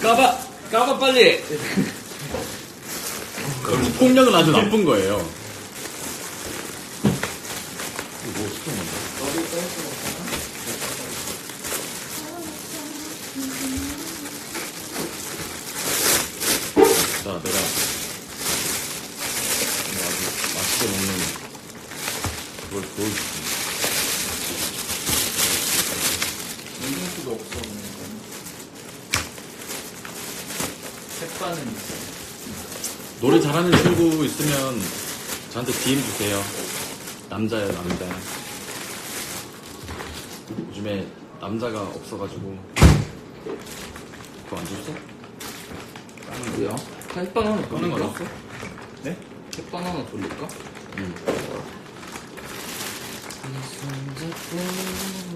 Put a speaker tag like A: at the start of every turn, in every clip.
A: 까봐! 까봐 빨리!
B: 폭력은 아주 나쁜 거예요. 자, 내가 아주 맛있게 먹는 그걸 보여줄게.
A: 인증수도 없어, 있어.
B: 노래 잘하는 친구 있으면 저한테 DM 주세요. 남자예요, 남자. 요즘에 남자가 없어가지고 그거 안 줬어?
A: 뭐야? 색반 하나
B: 꺼낸
A: 돌릴까?
B: 거야?
A: 네? 색반 하나 돌릴까?
B: 응.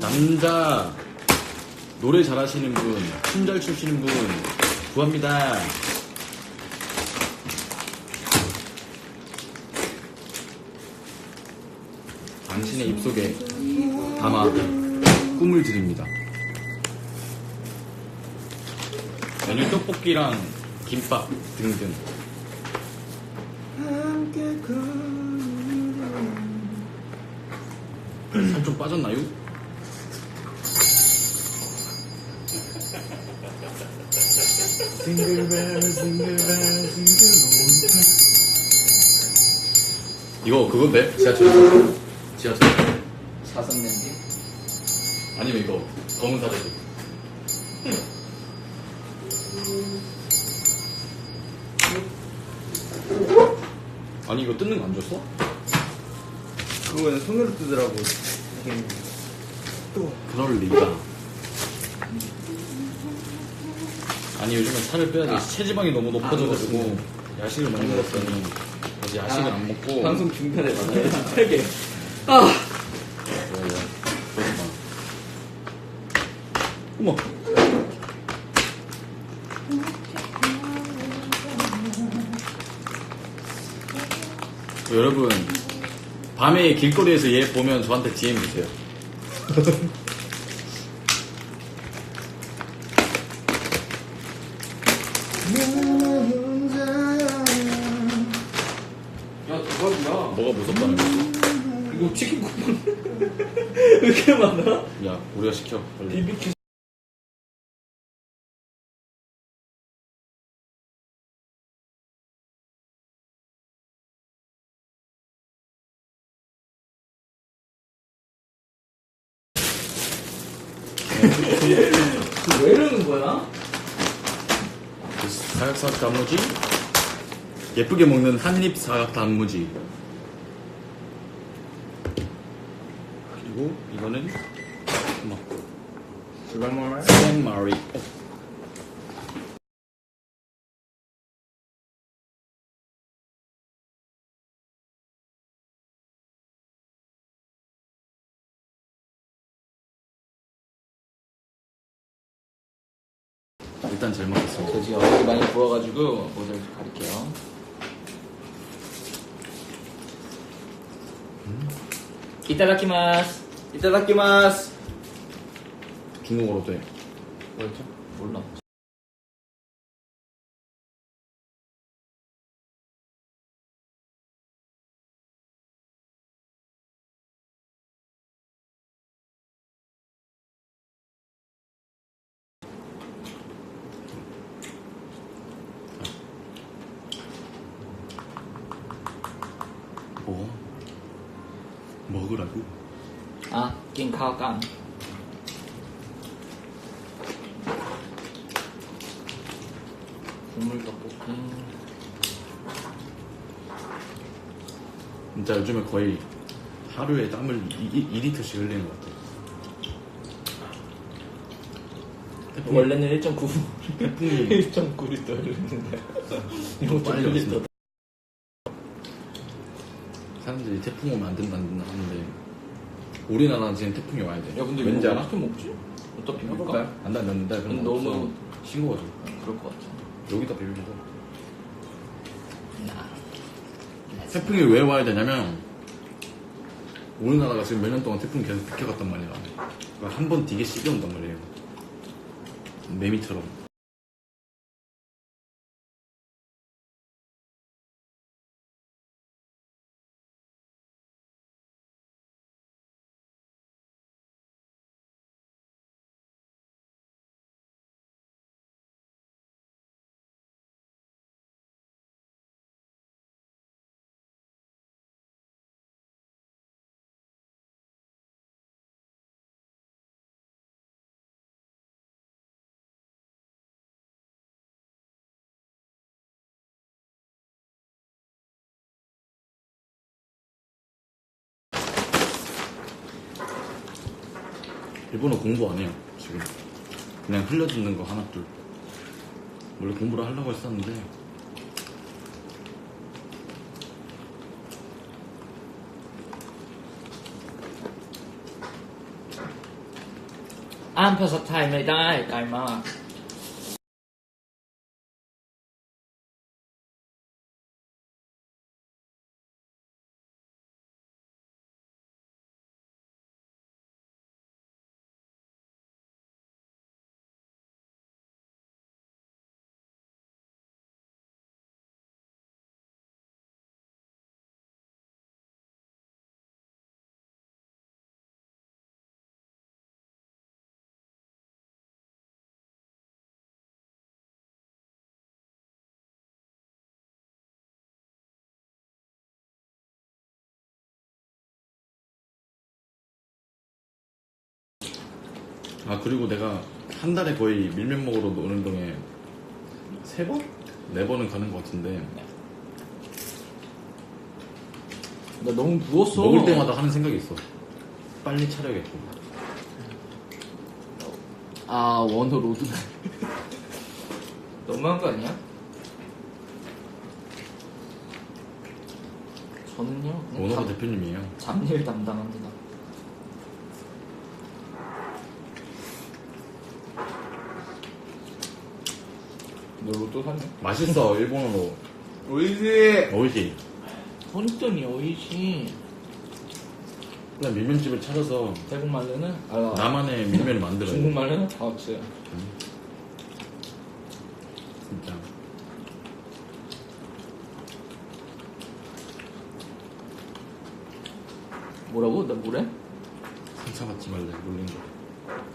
B: 남자 노래 잘하시는 분, 춤 잘 추시는 분 구합니다. 당신의 입속에 담아 꿈을 드립니다. 메뉴 떡볶이랑 김밥 등등. 살 좀 빠졌나요? 이거 그건데? 지하철 지하철
A: 사선 냄비?
B: 아니면 이거 검은 사제도 아니 이거 뜯는 거 안 줬어?
C: 그거는 손으로 뜨더라고.
B: 그럴 리가 아니 요즘에 살을 빼야지 체지방이 너무 높아져가지고 야식을 많이 먹었더니 이제 야식을 안 먹고
A: 방송 중간에 만나야지. 되게. 아!
B: 어머 여러분 밤에 길거리에서 얘 보면 저한테 DM 주세요
A: 야, 대박이야.
B: 뭐가 무섭다는 거지?
A: 이거 치킨 쿠폰. 왜 이렇게 많아?
B: 야 우리가 시켜 빨리
A: BBQ. 왜 이러는 거야?
B: 사각사각 단무지 예쁘게 먹는 한입 사각 단무지 그리고 이거는 뭐
C: 주방?
B: 생마리 어, 일단 잘 먹겠습니다
A: 저 지금 얼굴이 많이 부어가지고 모자를 좀 가릴게요. 이따다키마스.
C: 이따다키마스.
B: 중국어로 돼
A: 뭐였죠? 몰라.
B: 뭐 먹으라고?
A: 아, 낀카오깡. 국물 떡볶이.
B: 진짜 요즘에 거의 하루에 땀을 2, 2리터씩 흘리는 것 같아 태풍이
A: 원래는 1.9.
B: 태풍이
A: 1.9리터 흐르는데. 이거
B: 빨리
A: 1리터.
B: 왔습니다. 사람들이 태풍 오면 안 된다 안 된다 하는데 우리나라는 지금 태풍이 와야 돼
A: 야, 근데
B: 왠지
A: 이거
B: 알아?
A: 어떻게 먹지? 어디다 비빌까?
B: 해볼까요? 안다 안 된다 그런 거
A: 너무-
B: 없어 싱거워져
A: 그럴 것 같아.
B: 여기다 비비고
A: 나.
B: 태풍이 왜 와야 되냐면 우리나라가 지금 몇 년 동안 태풍 계속 비켜갔단 말이야 한 번 되게 시게 온단 말이에요 매미처럼 일본어 공부 안 해요 지금. 그냥 흘려듣는 거 하나 둘. 원래 공부를 하려고 했었는데.
A: 안 펴서 타임에 다이 다이 마.
B: 아, 그리고 내가 한 달에 거의 밀면 먹으러 노는 동에 세 번? 네 번은 가는 것 같은데,
A: 나 너무 부었어.
B: 먹을 때마다 하는 생각이 있어. 빨리 차려야겠고.
A: 아 원호 로드. 너무한 거 아니야? 저는요. 잡-
B: 대표님이에요.
A: 잡일 담당합니다. 너 로또 샀네?
B: 맛있어, 일본어로.
C: 오이시!
B: 어이지.
A: 혼돈이 어이시.
B: 그냥 밀면집을 차려서
A: 태국 말로는 아
B: 나만의 밀면을 만들어요.
A: 중국 말로는 다우츠.
B: 진짜.
A: 뭐라고? 나 뭐래?
B: 상처받지 말래, 놀린 거.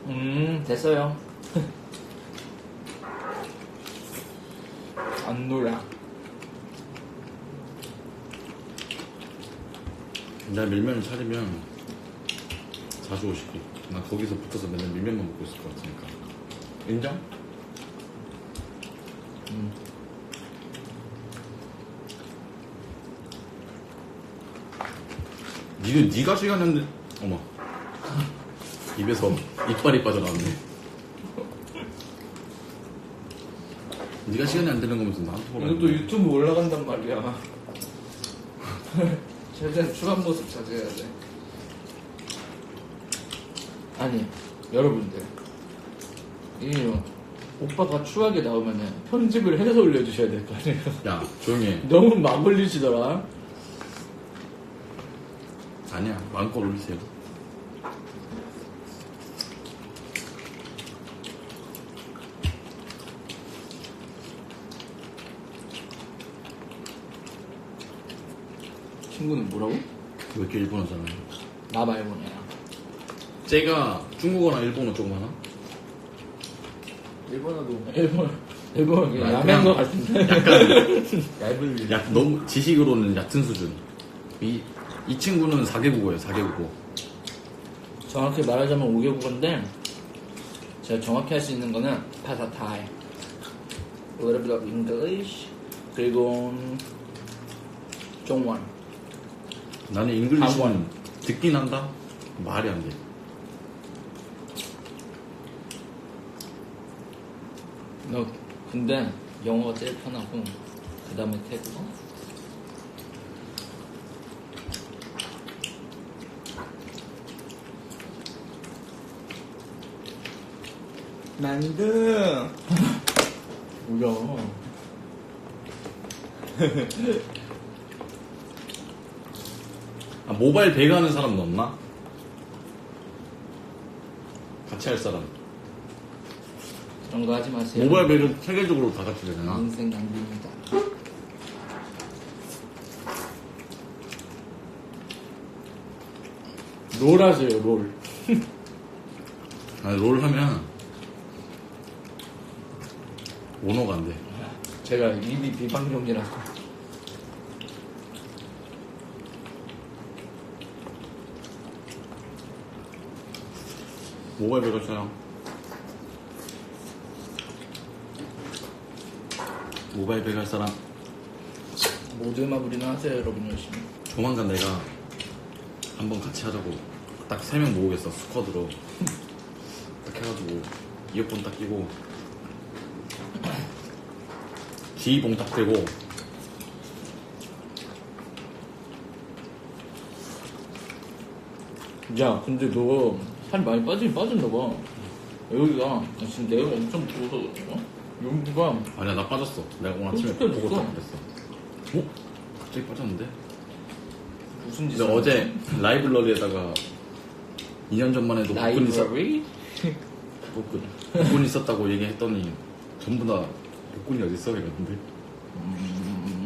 A: 음 됐어요. 안 놀아.
B: 내가 밀면을 차리면 자주 오시기. 나 거기서 붙어서 맨날 밀면만 먹고 있을 것 같으니까. 인정?
A: 음.
B: 니는 니가 시간 했는데 어머 입에서 이빨이 빠져나왔네 니가 시간이 안 되는 거면서 나한테 뭐라
A: 이것도. 유튜브 올라간단 말이야. 최대한 추한 모습 자제해야 돼. 아니, 여러분들. 이 오빠가 추하게 나오면은 편집을 해서 올려주셔야 될 거 아니에요.
B: 야 조용히 해
A: 너무 막 올리시더라.
B: 아니야 마음껏 올리세요
A: 친구는 뭐라고?
B: 왜 이렇게 일본어잖아
A: 나 말고네요.
B: 쟤가 중국어랑 일본어 조금 하나?
A: 일본어도 일본 일본 야매인
B: 그냥
A: 것 같은데.
B: 얇은 야, 너무 지식으로는 얕은 수준 이, 이 친구는 4개국어예요 4개국어
A: 정확히 말하자면 5개국어인데 제가 정확히 할 수 있는 거는 파사타이, a little bit of English, 그리고 중원.
B: 나는 잉글리시는. 듣긴 한다 말이 안 돼
A: 너 근데 영어가 제일 편하고 그 다음에 태국어.
C: 만두!
A: 뭐야?
B: 아, 모바일 배그 하는 사람 없나? 같이 할 사람.
A: 그런 거 하지 마세요.
B: 모바일 배그 세계적으로 다 같이 되잖아.
A: 인생 낭비입니다. 롤 하세요, 롤.
B: 아니, 롤 하면 원어가 안 돼.
A: 제가 입이 비방용이라서.
B: 모바일 배그 쳐요. 모바일 할 사람.
A: 모두 마무리나 하세요, 여러분 열심히.
B: 조만간 내가 한번 같이 하자고 딱 세 명 모으겠어, 스쿼드로. 해가지고 이어폰 딱 끼고 지휘봉 딱 들고
A: 야, 근데 너 살이 많이 빠지긴 빠졌나 봐. 여기가 지금 내가 엄청 부어서 어? 여기가
B: 아니야 나 빠졌어 내가 오늘 아침에
A: 솔직히
B: 보고
A: 어딨어?
B: 딱 그랬어 어? 갑자기 빠졌는데?
A: 무슨 짓?
B: 근데 어제 라이브러리에다가 2년 전만 해도 복근 있었
A: 라이브러리?
B: 복근 복근 있었다고 얘기했더니 전부 다 복근이 어디 있어 이랬는데
A: 음.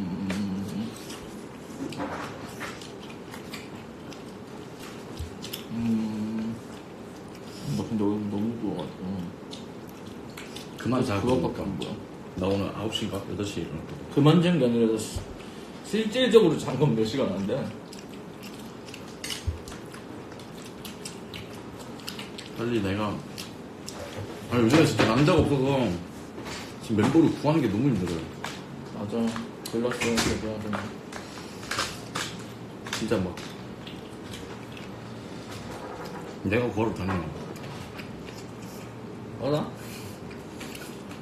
B: 10만
A: 4천밖에 안 보여.
B: 나오는 9시 막 8시에 일어났거든.
A: 그만 재는 게 아니라 시- 실질적으로 잠깐 몇 시간 안 돼.
B: 빨리 내가 아니 요즘에 진짜 남자가 없어서 지금 멤버를 구하는 게 너무 힘들어요.
A: 맞아. 골랐어. 대단하잖아.
B: 진짜 막 내가 걸어 다녀.
A: 알아?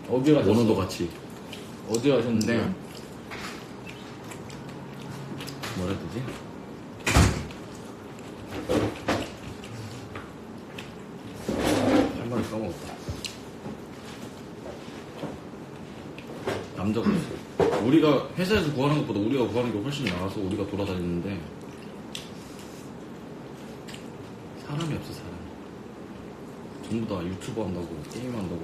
A: 어디 가셨어?
B: 원호도 같이
A: 어디 가셨는데?
B: 네. 뭐라 되지? 할 말을 까먹었다 남자가 없어 우리가 회사에서 구하는 것보다 우리가 구하는 게 훨씬 나아서 우리가 돌아다니는데 사람이 없어 사람 전부 다 유튜브 한다고 게임 한다고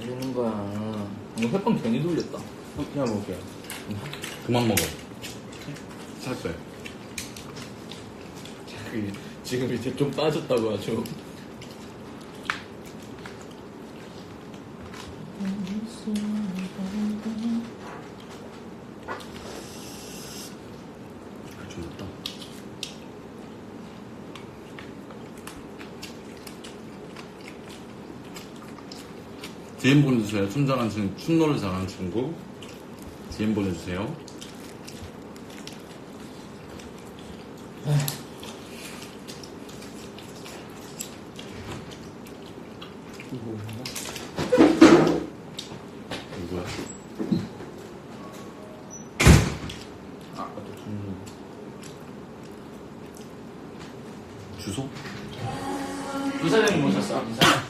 A: 모르는 거야. 오늘 햇빵 괜히 돌렸다.
C: 그냥 먹을게요.
B: 그만 먹어 살빼
A: 그, 지금 이제 좀 빠졌다고 아주.
B: 좀 됐다. DM 보내주세요. 춤 잘하는 친구, 춤 노래 잘하는 친구. DM 보내주세요. 누구야?
C: 아까 또 주문.
B: 주소?
A: 이사장님 모셨어, 이사장.